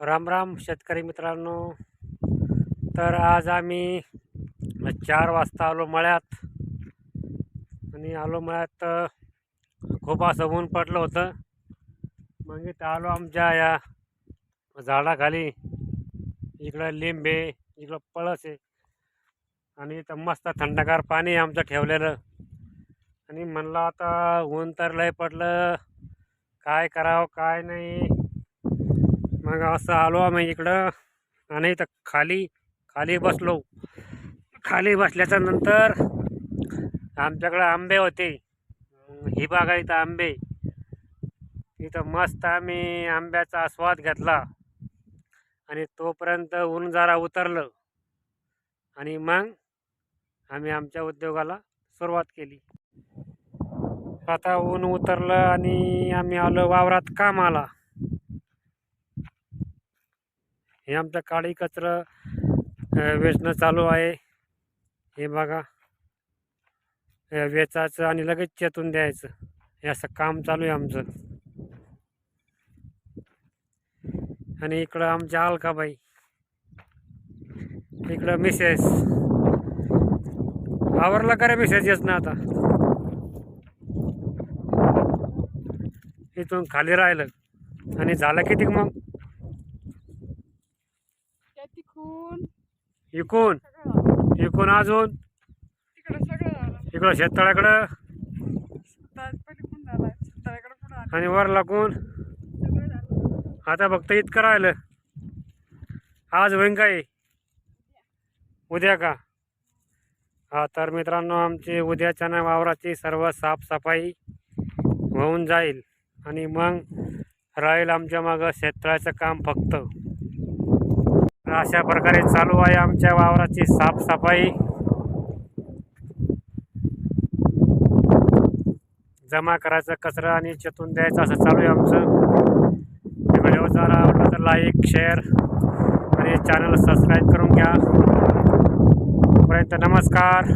राम राम शेतकरी मित्रांनो. तर आज आम्ही चार वाजता आलो मळ्यात. आणि आलो मळ्यात तर खूप असं ऊन पडलं होतं. मग इथं आलो आमच्या या झाडाखाली. इकडं लिंब आहे इकडं पळस आहे. आणि इथं मस्त थंडगार पाणी आमचं ठेवलेलं. आणि म्हणलं आता ऊन तर लय पडलं. काय करावं काय नाही. मग असं आलो आम्ही इकडं. आणि इथं खाली खाली बसलो. खाली बसल्याच्या नंतर आमच्याकडं आंबे होते. ही ही आहे इथं आंबे. इथं मस्त आम्ही आंब्याचा आस्वाद घेतला. आणि तोपर्यंत ऊन जरा उतरलं. आणि मग आम्ही आमच्या उद्योगाला सुरुवात केली. आता ऊन उतरलं आणि आम्ही आलो वावरात कामाला. हे आमचं काळी कचरा वेचणं चालू आहे. हे बघा. वेचायचं आणि लगेच चेतून द्यायचं. हे असं काम चालू आहे आमचं. आणि इकडं आमच्या अलकाबाई इकडं मिसेस आवरला का रे मिसेस येस ना आता? इथून खाली राहिलं. आणि झालं किती मग? इकून इकून. अजून. तिकडं सगळं झालं इकडं शेततळ्याकडं. पलीकडून झाला. आलं. आणि वर लागून सगळं झालं. आता फक्त इतकं राहिलं. आज होईन काय उद्या का? हा तर मित्रांनो आमची उद्याच्या ना वावराची सर्व साफसफाई होऊन जाईल. आणि मग राहील आमच्या मागं शेततळ्याचं काम फक्त. तर अशा प्रकारे चालू आहे आमच्या वावराची साफसफाई. जमा करायचं कचरा आणि चेतून द्यायचं असं चालू आहे आमचं. व्हिडिओ जर आवडला तर लाईक शेअर आणि चॅनल सबस्क्राईब करून घ्या. तोपर्यंत नमस्कार.